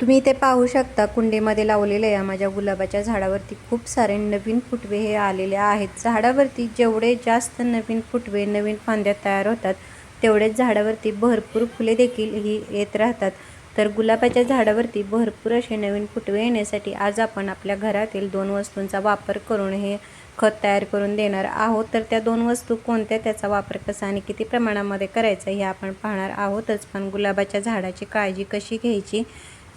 तुम्ही इथे पाहू शकता कुंडीमध्ये लावलेलं या माझ्या गुलाबाच्या झाडावरती खूप सारे नवीन फुटवे हे आलेले आहेत. झाडावरती जेवढे जास्त नवीन फुटवे नवीन फांद्या तयार होतात तेवढेच झाडावरती भरपूर फुले देखील ही येत राहतात. तर गुलाबाच्या झाडावरती भरपूर असे नवीन फुटवे येण्यासाठी आज आपण आपल्या घरातील दोन वस्तूंचा वापर करून हे खत तयार करून देणार आहोत. तर त्या दोन वस्तू कोणत्या त्याचा वापर कसा आणि किती प्रमाणामध्ये करायचा हे आपण पाहणार आहोतच. पण गुलाबाच्या झाडाची काळजी कशी घ्यायची?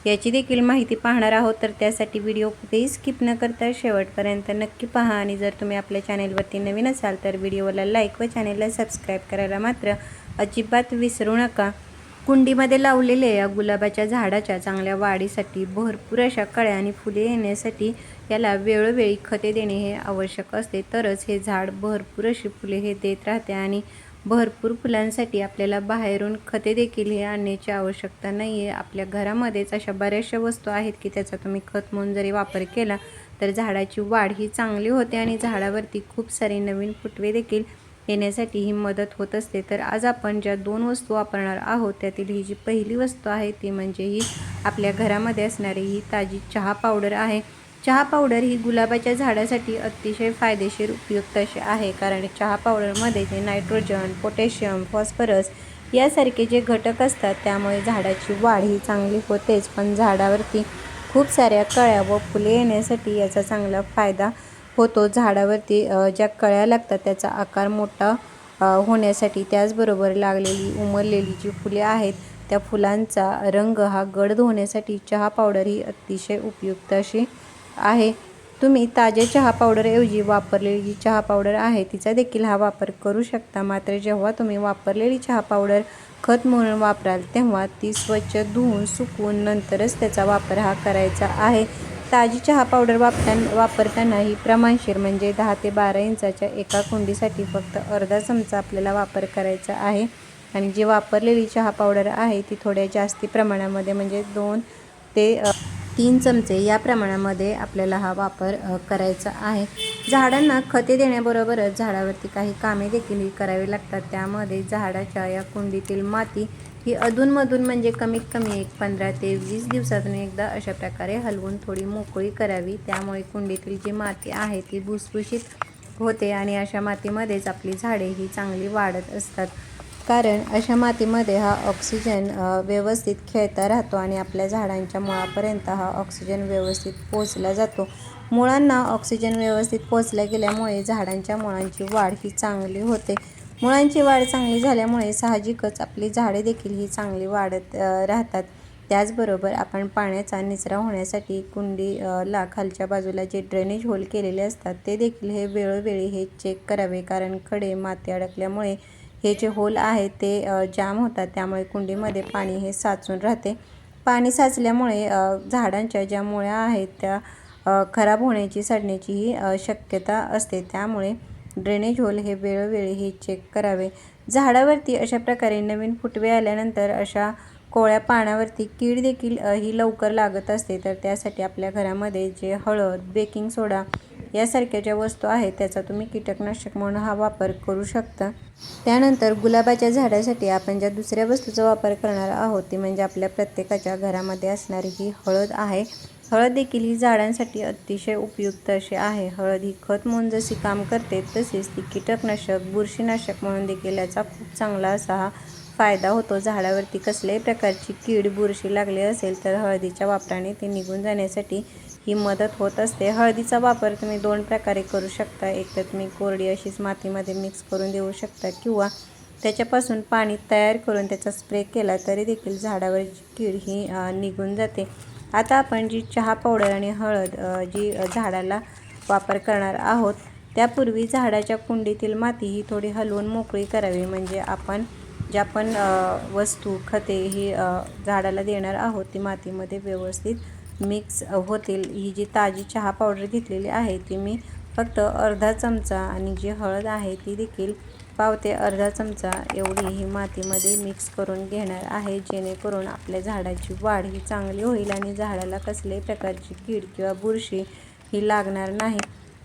याची देखील माहिती पाहणार आहोत. तर त्यासाठी व्हिडिओ कुठेही स्किप न करता शेवटपर्यंत नक्की पहा. आणि जर तुम्ही आपल्या चॅनेलवरती नवीन असाल तर व्हिडिओला लाईक व चॅनेलला सबस्क्राईब करायला मात्र अजिबात विसरू नका. कुंडीमध्ये लावलेल्या या गुलाबाच्या झाडाच्या चांगल्या वाढीसाठी भरपूर अशा कळ्या आणि फुले येण्यासाठी याला वेळोवेळी खते देणे हे आवश्यक असते. तरच हे झाड भरपूर अशी फुले हे देत राहते आणि भरपूर फुलांसाठी आपल्याला बाहेरून खते देखील हे आणण्याची आवश्यकता नाही आहे आपल्या घरामध्येच अशा बऱ्याचशा वस्तू आहेत की त्याचा तुम्ही खत म्हणून जरी वापर केला तर झाडाची वाढ ही चांगली होते आणि झाडावरती खूप सारे नवीन फुटवे देखील येण्यासाठी ही मदत होत असते. तर आज आपण ज्या दोन वस्तू वापरणार आहोत त्यातील ही जी पहिली वस्तू आहे ती म्हणजे ही आपल्या घरामध्ये असणारी ही ताजी चहा पावडर आहे. चहा पावडर ही गुलाबाच्या झाडासाठी अतिशय फायदेशीर उपयुक्त अशी आहे. कारण चहा पावडरमध्ये जे नायट्रोजन पोटॅशियम फॉस्फरस यासारखे जे घटक असतात त्यामुळे झाडाची वाढ ही चांगली होतेच. पण झाडावरती खूप साऱ्या कळ्या व फुले येण्यासाठी याचा चांगला फायदा होतो. झाडावरती ज्या कळ्या लागतात त्याचा आकार मोठा होण्यासाठी त्याचबरोबर लागलेली उमरलेली जी फुले आहेत त्या फुलांचा रंग हा गडद होण्यासाठी चहा पावडर ही अतिशय उपयुक्त अशी आहे. तुम्ही ताजे चहा पावडरऐवजी वापरलेली जी चहा पावडर आहे तिचा देखील हा वापर करू शकता. मात्र जेव्हा तुम्ही वापरलेली चहा पावडर खत म्हणून वापराल तेव्हा ती स्वच्छ धुवून सुकवून नंतरच त्याचा वापर हा करायचा आहे. ताजी चहा पावडर वापरता वापरताना ही प्रमाणशीर म्हणजे दहा ते बारा इंचाच्या एका कुंडीसाठी फक्त अर्धा चमचा आपल्याला वापर करायचा आहे. आणि जी वापरलेली चहा पावडर आहे ती थोड्या जास्ती प्रमाणामध्ये म्हणजे दोन ते तीन चमचे या प्रमाणामध्ये आपल्याला हा वापर करायचा आहे. झाडांना खते देण्याबरोबरच झाडावरती काही कामे देखील करावी लागतात. त्यामध्ये झाडाच्या या कुंडीतील माती ही अधूनमधून म्हणजे कमीत कमी एक पंधरा ते वीस दिवसातून एकदा अशा प्रकारे हलवून थोडी मोकळी करावी. त्यामुळे कुंडीतील जी माती आहे ती भुसभुशीत होते आणि अशा मातीमध्येच आपली झाडे ही चांगली वाढत असतात. कारण अशा मातीमध्ये हा ऑक्सिजन व्यवस्थित खेळता राहतो आणि आपल्या झाडांच्या मुळापर्यंत हा ऑक्सिजन व्यवस्थित पोचला जातो. मुळांना ऑक्सिजन व्यवस्थित पोचल्या गेल्यामुळे झाडांच्या मुळांची वाढ ही चांगली होते. मुळांची वाढ चांगली झाल्यामुळे साहजिकच आपली झाडे देखील ही चांगली वाढत राहतात. त्याचबरोबर आपण पाण्याचा निचरा होण्यासाठी कुंडीला खालच्या बाजूला जे ड्रेनेज होल केलेले असतात ते देखील हे वेळोवेळी हे चेक करावे. कारण खडे माती अडकल्यामुळे हे जे होल आहे ते जाम होतात. त्यामुळे कुंडीमध्ये पाणी हे साचून राहते. पाणी साचल्यामुळे झाडांच्या ज्या मुळ्या आहेत त्या खराब होण्याची सडण्याचीही शक्यता असते. त्यामुळे ड्रेनेज होल हे वेळोवेळी हे चेक करावे. झाडावरती अशा प्रकारे नवीन फुटवे आल्यानंतर अशा कोळ्या पानावरती कीड देखील ही लवकर लागत असते. तर त्यासाठी आपल्या घरामध्ये जे हळद बेकिंग सोडा यासारख्या ज्या वस्तू आहेत त्याचा तुम्ही कीटकनाशक म्हणून हा वापर करू शकता. त्यानंतर गुलाबाच्या झाडासाठी आपण ज्या दुसऱ्या वस्तूचा वापर करणार आहोत ती म्हणजे आपल्या प्रत्येकाच्या घरामध्ये असणारी ही हळद आहे. हळद देखील ही झाडांसाठी अतिशय उपयुक्त अशी आहे. हळद ही खत म्हणून जशी काम करते तसेच ती कीटकनाशक बुरशीनाशक म्हणून देखील याचा खूप चांगला असा हा फायदा होतो. झाडावरती कसल्याही प्रकारची कीड बुरशी लागली असेल तर हळदीच्या वापराने ते निघून जाण्यासाठी ही मदत होत असते. हळदीचा वापर तुम्ही दोन प्रकारे करू शकता. एक तर तुम्ही कोरडी अशीच मातीमध्ये मिक्स करून देऊ शकता किंवा त्याच्यापासून पाणी तयार करून त्याचा स्प्रे केला तरी देखील झाडावरची कीड ही निघून जाते. आता आपण जी चहा पावडर आणि हळद जी झाडाला वापर करणार आहोत त्यापूर्वी झाडाच्या कुंडीतील माती ही थोडी हलवून मोकळी करावी. म्हणजे आपण ज्या पण वस्तू खते ही झाडाला देणार आहोत ती मातीमध्ये व्यवस्थित मिक्स होतील. ही जी ताजी चहा पावडर घेतलेली आहे ती मी फक्त अर्धा चमचा आणि जी हळद आहे ती देखील पावते अर्धा चमचा एवढी ही मातीमध्ये मिक्स करून घेणार आहे जेणेकरून आपल्या झाडाची वाढ ही चांगली होईल आणि झाडाला कसल्याही प्रकारची कीड किंवा बुरशी ही लागणार नाही.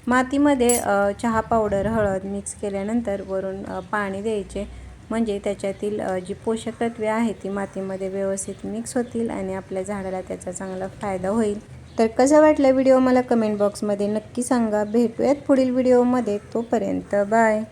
मातीमध्ये चहा पावडर हळद मिक्स केल्यानंतर वरून पाणी द्यायचे. म्हणजे त्याच्यातील जी पोषक तत्वे आहेत ती मातीमध्ये व्यवस्थित मिक्स होतील आणि आपल्या झाडाला त्याचा चांगला फायदा होईल. तर कसं वाटलं व्हिडिओ? मला कमेंट बॉक्समध्ये नक्की सांगा. भेटूयात पुढील व्हिडिओमध्ये तोपर्यंत बाय.